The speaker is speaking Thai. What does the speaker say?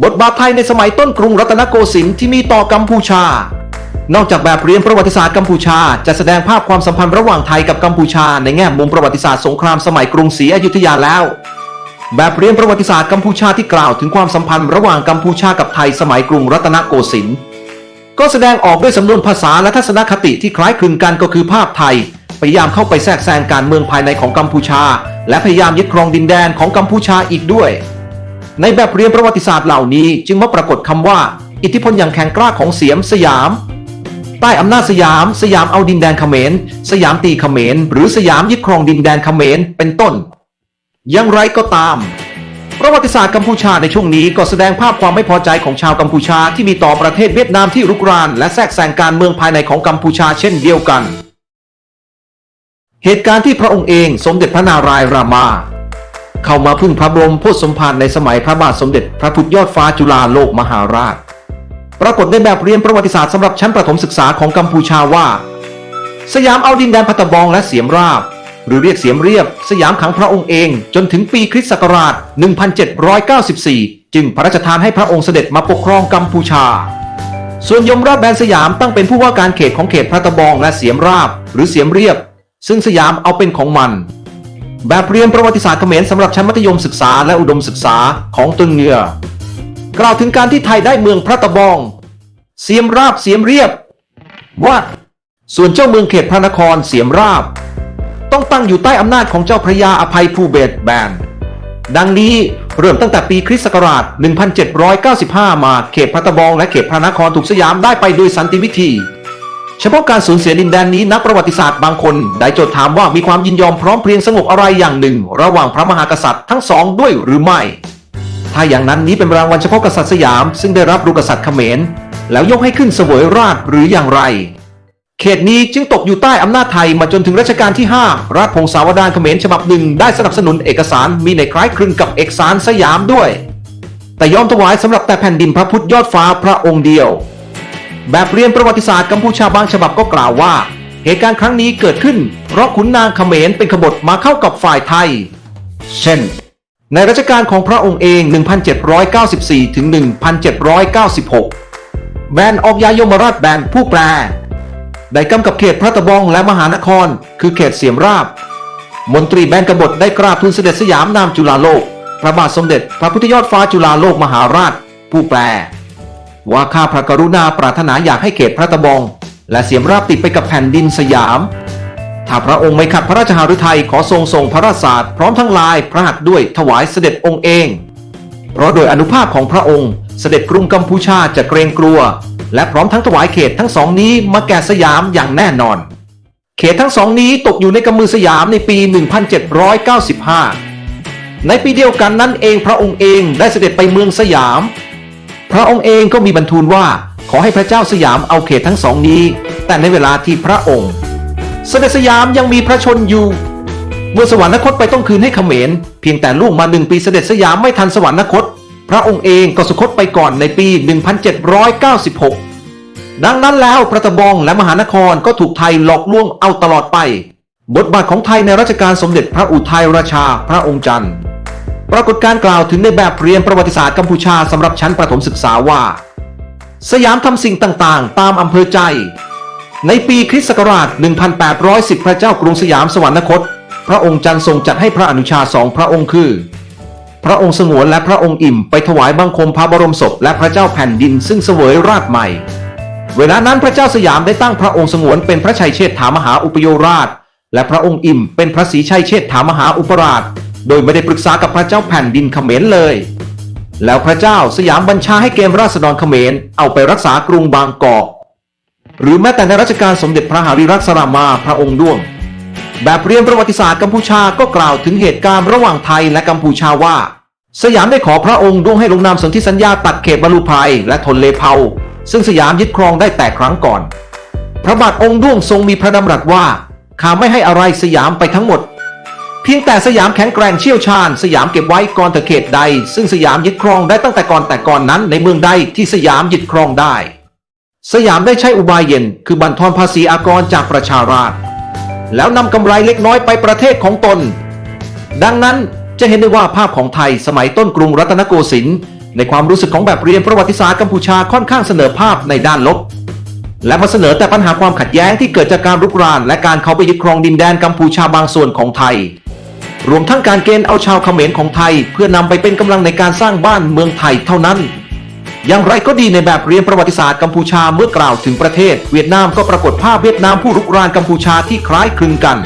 บทบาทไทยในสมัยต้นกรุงรัตนโกสินทร์ที่มีต่อกัมพูชา นอกจากแบบเรียนประวัติศาสตร์กัมพูชา จะแสดงภาพความสัมพันธ์ระหว่างไทยกับกัมพูชา ในแง่มุมประวัติศาสตร์สงครามสมัยกรุงศรีอยุธยาแล้ว แบบเรียนประวัติศาสตร์กัมพูชาที่กล่าวถึงความสัมพันธ์ระหว่างกัมพูชากับไทยสมัยกรุงรัตนโกสินทร์ก็แสดงออกด้วยสำนวนภาษาและทัศนคติที่คล้ายคลึงกันก็คือภาพไทยพยายามเข้าไปแทรกแซงการเมืองภายในของกัมพูชา และพยายามยึดครองดินแดนของกัมพูชาอีกด้วย ในแบบเรียนประวัติศาสตร์เหล่านี้จึงมาปรากฏคำว่า อิทธิพลอย่างแข็งกล้าของเสียมสยาม ใต้อำนาจสยาม สยามเอาดินแดนเขมร สยามตีเขมร หรือสยามยึดครองดินแดนเขมรเป็นต้น อย่างไรก็ตาม ประวัติศาสตร์กัมพูชาในช่วงนี้ก็แสดงภาพความไม่พอใจของชาวกัมพูชาที่มีต่อประเทศเวียดนามที่รุกราน และแทรกแซงการเมืองภายในของกัมพูชาเช่นเดียวกัน เหตุการณ์ที่พระองค์เองสมเด็จพระนารายณ์รามา เข้ามาพึ่งพระบรมโพธิสมภารในสมัยพระบาทสมเด็จ พระพุทธยอดฟ้าจุฬาโลกมหาราช ปรากฏในแบบเรียนประวัติศาสตร์สำหรับชั้นประถมศึกษาของกัมพูชาว่า สยามเอาดินแดนพัตตบองและเสียมราบ หรือเรียกเสียมเรียบ สยามขังพระองค์เอง จนถึงปีคริสต์ศักราช 1794 จึงพระราชทานให้พระองค์เสด็จมาปกครองกัมพูชา ส่วนยมราชแบนสยามตั้งเป็นผู้ว่าการเขตของเขตพระตะบองและเสียมราบ หรือเสียมเรียบ ซึ่งสยามเอาเป็นของมัน แบบเรียนประวัติศาสตร์เขมรสำหรับชั้นมัธยมศึกษาและอุดมศึกษาของตึงเงือกล่าวถึงการที่ไทยได้เมืองพระตะบอง เสียมราบเสียมเรียบว่าส่วนเจ้าเมืองเขตพระนครเสียมราบ ต้องตั้งอยู่ใต้อำนาจของเจ้าพระยาอภัยภูเบศรแบน ดังนี้เริ่มตั้งแต่ปีคริสต์ศักราช 1795 มาเขตพระตะบองและเขตพระนครถูกสยามได้ไปโดยสันติวิธี เฉพาะการสูญเสียดินแดนนี้นักประวัติศาสตร์บางคนได้โจทย์ถามว่ามีความยินยอมพร้อมเพรียงสงบอะไรอย่างหนึ่ง ระหว่างพระมหากษัตริย์ทั้งสองด้วยหรือไม่ ถ้าอย่างนั้นนี้เป็นรางวัลเฉพาะกษัตริย์สยาม ซึ่งได้รับรูกษัตริย์เขมร แล้วยกให้ขึ้นเสวยราชหรืออย่างไร เขตนี้จึงตกอยู่ใต้อำนาจไทยมาจนถึงรัชกาลที่ 5 รัฐพงศาวดารเขมรฉบับหนึ่งได้สนับสนุนเอกสารมีในคล้ายคลึงกับเอกสารสยามด้วย แต่ยอมถวายสำหรับแต่แผ่นดินพระพุทธยอดฟ้าพระองค์เดียว แบบเรียนประวัติศาสตร์กัมพูชาบางฉบับก็กล่าวว่า เหตุการณ์ครั้งนี้เกิดขึ้น เพราะขุนนางเขมรเป็นขบฏมาเข้ากับฝ่ายไทย เช่น ในรัชกาลของพระองค์เอง 1794 ถึง 1796 แบนออกยายมราชแบนผู้แปล ได้กำกับเขตพระตะบองและมหานคร คือเขตเสียมราบ มนตรีแบนกบฏได้กราบทูลเสด็จสยามนามจุฬาโลก พระบาทสมเด็จ พระพุทธยอดฟ้าจุฬาโลกมหาราช ผู้แปล ว่าข้าพระกรุณาปรารถนาอยากให้เขตพระตะบอง และเสียมราบติดไปกับแผ่นดินสยาม ถ้าพระองค์ไม่ขัดพระราชหฤทัยขอทรงส่งพระราชสาสพร้อมทั้งลายพระหัตถ์ด้วยถวายเสด็จองค์เอง เพราะโดยอนุภาพของพระองค์เสด็จกรุงกัมพูชาจะเกรงกลัว และพร้อมทั้งถวายเขตทั้งสองนี้มาแก่สยามอย่างแน่นอน เขตทั้งสองนี้ตกอยู่ในกำมือสยามในปี 1795 ในปีเดียวกันนั้นเองพระองค์เองได้เสด็จไปเมืองสยาม พระองค์เองก็มีบรรทูลว่าขอให้พระเจ้าสยามเอาเขตทั้งสองนี้ แต่ในเวลาที่พระองค์ เสด็จสยามยังมีพระชนอยู่ เมื่อสวรรคตไปต้องคืนให้เขมร เพียงแต่ลูกมาหนึ่งปีเสด็จสยามไม่ทันสวรรคต พระองค์เองก็สุคตไปก่อนในปี 1796 ดังนั้นแล้วพระตะบองและมหานครก็ถูกไทยหลอกลวงเอาตลอดไป บทบาทของไทยในรัชกาลสมเด็จพระอุทัยราชาพระองค์จันทร์ ปรากฏการ์กล่าวถึงในแบบเรียนประวัติศาสตร์กัมพูชาสำหรับชั้นประถมศึกษาว่า สยามทำสิ่งต่างๆ ตามอำเภอใจ ในปีคริสต์ศักราช 1810 พระเจ้ากรุงสยามสวรรคต พระองค์จันทร์ทรงจัดให้พระอนุชาสองพระองค์คือ พระองค์สงวนและพระองค์อิ่มไปถวายบังคมพระบรมศพและพระเจ้าแผ่นดินซึ่งเสวยราชใหม่ เวลานั้นพระเจ้าสยามได้ตั้งพระองค์สงวนเป็นพระชัยเชษฐามหาอุปโยราช และพระองค์อิ่มเป็นพระศรีชัยเชษฐามหาอุปราช โดยไม่ได้ปรึกษากับพระเจ้าแผ่นดินเขมรเลย แล้วพระเจ้าสยามบัญชาให้เกมราษฎรเขมรเอาไปรักษากรุงบางกอกหรือแม้แต่ในรัชกาลสมเด็จพระหาริรักษรามาพระองค์ด้วง แบบเรียนประวัติศาสตร์กัมพูชาก็กล่าวถึงเหตุการณ์ระหว่างไทยและกัมพูชาว่า สยามได้ขอพระองค์ด้วงให้ลงนามสนธิสัญญาตัดเขตบรรลุไพรและทนเลเผาซึ่งสยามยึดครองได้แต่ครั้งก่อน พระบาทองค์ด้วงทรงมีพระดำรัสว่าข้าไม่ให้อะไรสยามไปทั้งหมด เพียงแต่สยามแข็งแกร่งเชี่ยวชาญ สยามเก็บไว้ก่อนแต่เขตใด ซึ่งสยามยึดครองได้ตั้งแต่ก่อนแต่ก่อนนั้นในเมืองใดที่สยามยึดครองได้ สยามได้ใช้อุบายเย็น คือบันทอนภาษีอากรจากประชาราษฎรแล้วนำกำไรเล็กน้อยไปประเทศของตน ดังนั้นจะเห็นได้ว่าภาพของไทยสมัยต้นกรุงรัตนโกสินทร์ในความรู้สึกของแบบเรียนประวัติศาสตร์กัมพูชาค่อนข้างเสนอภาพในด้านลบ และมาเสนอแต่ปัญหาความขัดแย้งที่เกิดจากการรุกราน และการเข้าไปยึดครองดินแดนกัมพูชาบางส่วนของไทย รวมทั้งการเกณฑ์เอาชาวเขมรของไทย เพื่อนำไปเป็นกำลังในการสร้างบ้านเมืองไทยเท่านั้น อย่างไรก็ดีในแบบเรียนประวัติศาสตร์กัมพูชาเมื่อกล่าวถึงประเทศ เวียดนามก็ปรากฏภาพเวียดนามผู้รุกรานกัมพูชาที่คล้ายคลึงกัน